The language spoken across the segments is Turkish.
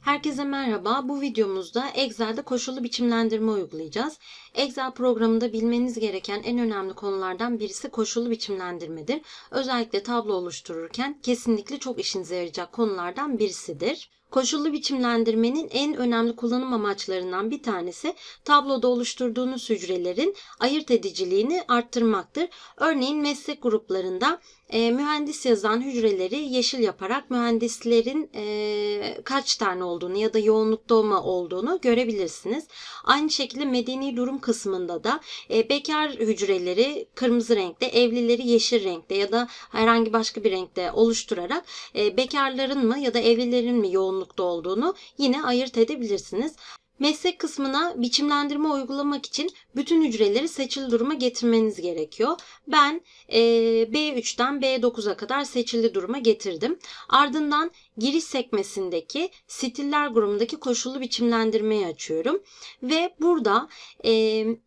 Herkese merhaba. Bu videomuzda Excel'de koşullu biçimlendirme uygulayacağız. Excel programında bilmeniz gereken en önemli konulardan birisi koşullu biçimlendirmedir. Özellikle tablo oluştururken kesinlikle çok işinize yarayacak konulardan birisidir. Koşullu biçimlendirmenin en önemli kullanım amaçlarından bir tanesi tabloda oluşturduğunuz hücrelerin ayırt ediciliğini arttırmaktır. Örneğin meslek gruplarında e, mühendis yazan hücreleri yeşil yaparak mühendislerin e, kaç tane olduğunu ya da yoğunlukta olma olduğunu görebilirsiniz. Aynı şekilde medeni durum kısmında da e, bekar hücreleri kırmızı renkte, evlileri yeşil renkte ya da herhangi başka bir renkte oluşturarak e, bekarların mı ya da evlilerin mi yoğunlukta olduğunu yine ayırt edebilirsiniz. Meslek kısmına biçimlendirme uygulamak için bütün hücreleri seçili duruma getirmeniz gerekiyor. Ben e, B3'ten B9'a kadar seçili duruma getirdim. Ardından giriş sekmesindeki stiller grubundaki koşullu biçimlendirmeyi açıyorum. Ve burada e,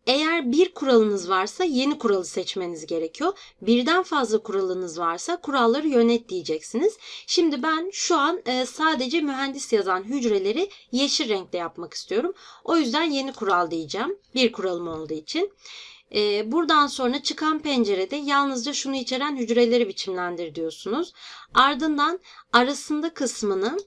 eğer bir kuralınız varsa yeni kuralı seçmeniz gerekiyor. Birden fazla kuralınız varsa kuralları yönet diyeceksiniz. Şimdi ben şu an e, sadece mühendis yazan hücreleri yeşil renkte yapmak istiyorum. O yüzden yeni kural diyeceğim. Bir kuralım olduğu için. Ee, buradan sonra çıkan pencerede yalnızca şunu içeren hücreleri biçimlendir diyorsunuz. Ardından arasında kısmını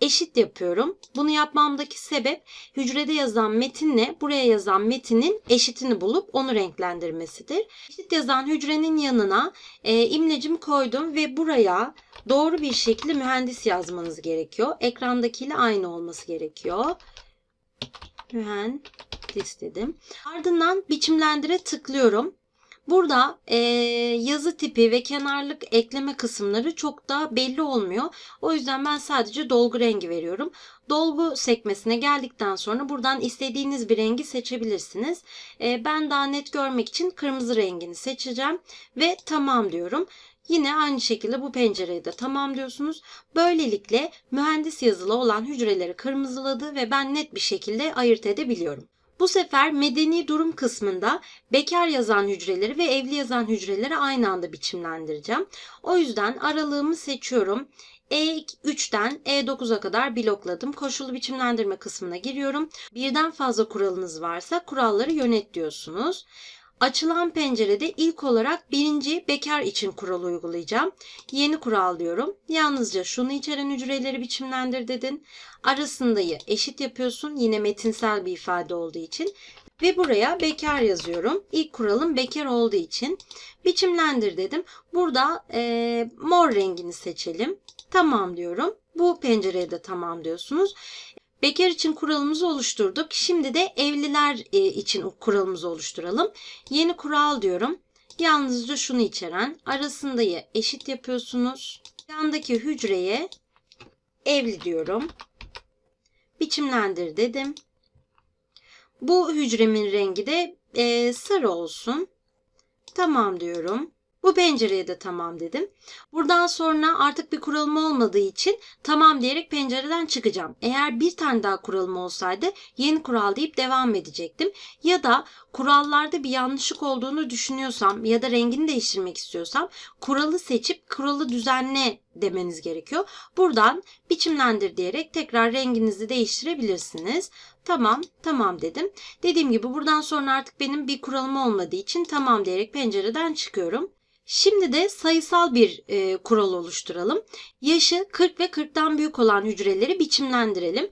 eşit yapıyorum. Bunu yapmamdaki sebep hücrede yazan metinle buraya yazan metinin eşitini bulup onu renklendirmesidir. Eşit yazan hücrenin yanına e, imlecimi koydum ve buraya doğru bir şekilde mühendis yazmanız gerekiyor. Ekrandakiyle aynı olması gerekiyor. Mühendis dedim. Ardından biçimlendire tıklıyorum. Burada e, yazı tipi ve kenarlık ekleme kısımları çok da belli olmuyor. O yüzden ben sadece dolgu rengi veriyorum. Dolgu sekmesine geldikten sonra buradan istediğiniz bir rengi seçebilirsiniz. E, ben daha net görmek için kırmızı rengini seçeceğim ve tamam diyorum. Yine aynı şekilde bu pencereyi de tamam diyorsunuz. Böylelikle mühendis yazılı olan hücreleri kırmızıladı ve ben net bir şekilde ayırt edebiliyorum. Bu sefer medeni durum kısmında bekar yazan hücreleri ve evli yazan hücreleri aynı anda biçimlendireceğim. O yüzden aralığımı seçiyorum. E3'ten E9'a kadar blokladım. Koşullu biçimlendirme kısmına giriyorum. Birden fazla kuralınız varsa kuralları yönet diyorsunuz. Açılan pencerede ilk olarak birinci bekar için kural uygulayacağım. Yeni kural diyorum. Yalnızca şunu içeren hücreleri biçimlendir dedin. Arasındayı eşit yapıyorsun. Yine metinsel bir ifade olduğu için. Ve buraya bekar yazıyorum. İlk kuralım bekar olduğu için. Biçimlendir dedim. Burada e, mor rengini seçelim. Tamam diyorum. Bu pencereye de tamam diyorsunuz. Bekar için kuralımızı oluşturduk. Şimdi de evliler e, için kuralımızı oluşturalım. Yeni kural diyorum. Yalnızca şunu içeren arasındayı eşit yapıyorsunuz. Yandaki hücreye evli diyorum. Biçimlendir dedim. Bu hücremin rengi de e, sarı olsun. Tamam diyorum. Bu pencereye de tamam dedim. Buradan sonra artık bir kuralım olmadığı için tamam diyerek pencereden çıkacağım. Eğer bir tane daha kuralım olsaydı yeni kural deyip devam edecektim. Ya da kurallarda bir yanlışlık olduğunu düşünüyorsam ya da rengini değiştirmek istiyorsam kuralı seçip kuralı düzenle demeniz gerekiyor. Buradan biçimlendir diyerek tekrar renginizi değiştirebilirsiniz. Tamam, tamam dedim. Dediğim gibi buradan sonra artık benim bir kuralım olmadığı için tamam diyerek pencereden çıkıyorum. Şimdi de sayısal bir e, kural oluşturalım. Yaşı 40 ve 40'tan büyük olan hücreleri biçimlendirelim.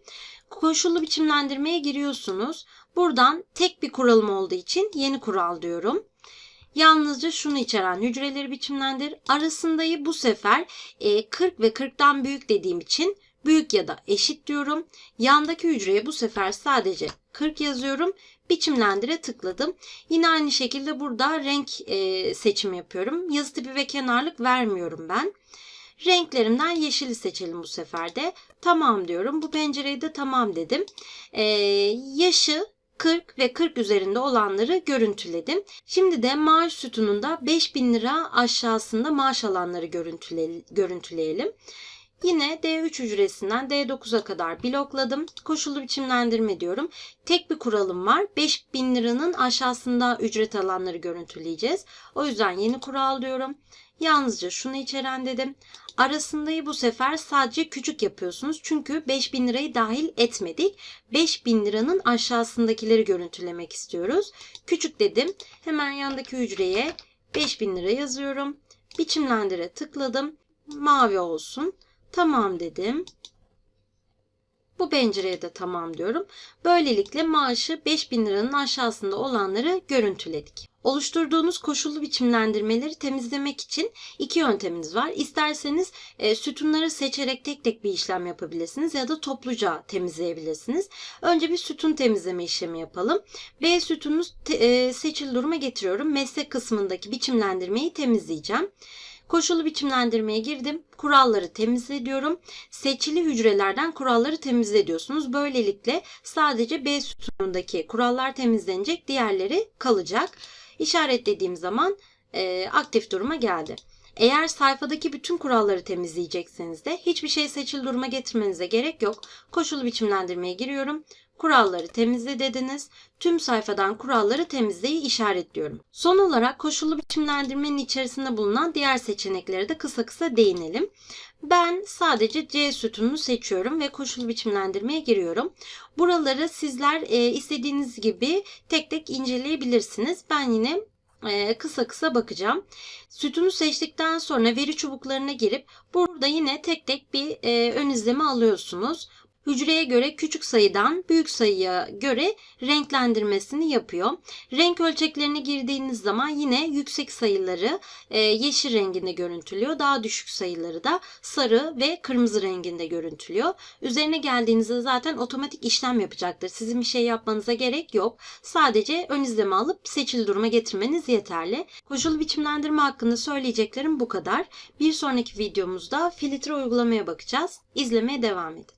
Koşullu biçimlendirmeye giriyorsunuz. Buradan tek bir kuralım olduğu için yeni kural diyorum. Yalnızca şunu içeren hücreleri biçimlendir. Arasındayı bu sefer e, 40 ve 40'tan büyük dediğim için büyük ya da eşit diyorum. Yandaki hücreye bu sefer sadece 40 yazıyorum. Biçimlendire tıkladım. Yine aynı şekilde burada renk e, seçimi yapıyorum. Yazı tipi ve kenarlık vermiyorum ben. Renklerimden yeşili seçelim bu sefer de. Tamam diyorum. Bu pencereyi de tamam dedim. E, yaşı 40 ve 40 üzerinde olanları görüntüledim. Şimdi de maaş sütununda 5000 lira aşağısında maaş alanları görüntüle, görüntüleyelim. Yine D3 hücresinden D9'a kadar blokladım. Koşullu biçimlendirme diyorum. Tek bir kuralım var. 5000 liranın aşağısında ücret alanları görüntüleyeceğiz. O yüzden yeni kural diyorum. Yalnızca şunu içeren dedim. Arasındayı bu sefer sadece küçük yapıyorsunuz. Çünkü 5000 lirayı dahil etmedik. 5000 liranın aşağısındakileri görüntülemek istiyoruz. Küçük dedim. Hemen yandaki hücreye 5000 lira yazıyorum. Biçimlendire tıkladım. Mavi olsun. Tamam dedim. Bu pencereye de tamam diyorum. Böylelikle maaşı 5000 liranın aşağısında olanları görüntüledik. Oluşturduğunuz koşullu biçimlendirmeleri temizlemek için iki yönteminiz var. İsterseniz e, sütunları seçerek tek tek bir işlem yapabilirsiniz ya da topluca temizleyebilirsiniz. Önce bir sütun temizleme işlemi yapalım. B sütununu e, seçili duruma getiriyorum. Meslek kısmındaki biçimlendirmeyi temizleyeceğim. Koşullu biçimlendirmeye girdim. Kuralları temizle diyorum. Seçili hücrelerden kuralları temizle diyorsunuz. Böylelikle sadece B sütunundaki kurallar temizlenecek, diğerleri kalacak. İşaretlediğim zaman e, aktif duruma geldi. Eğer sayfadaki bütün kuralları temizleyecekseniz de hiçbir şey seçili duruma getirmenize gerek yok. Koşullu biçimlendirmeye giriyorum. Kuralları temizle dediniz. Tüm sayfadan kuralları temizleyi işaretliyorum. Son olarak koşullu biçimlendirmenin içerisinde bulunan diğer seçeneklere de kısa kısa değinelim. Ben sadece C sütununu seçiyorum ve koşullu biçimlendirmeye giriyorum. Buraları sizler e, istediğiniz gibi tek tek inceleyebilirsiniz. Ben yine kısa kısa bakacağım. Sütunu seçtikten sonra veri çubuklarına girip burada yine tek tek bir e, ön izleme alıyorsunuz. Hücreye göre küçük sayıdan büyük sayıya göre renklendirmesini yapıyor. Renk ölçeklerine girdiğiniz zaman yine yüksek sayıları e, yeşil renginde görüntülüyor. Daha düşük sayıları da sarı ve kırmızı renginde görüntülüyor. Üzerine geldiğinizde zaten otomatik işlem yapacaktır. Sizin bir şey yapmanıza gerek yok. Sadece ön izleme alıp seçili duruma getirmeniz yeterli. Koşul biçimlendirme hakkında söyleyeceklerim bu kadar. Bir sonraki videomuzda filtre uygulamaya bakacağız. İzlemeye devam edin.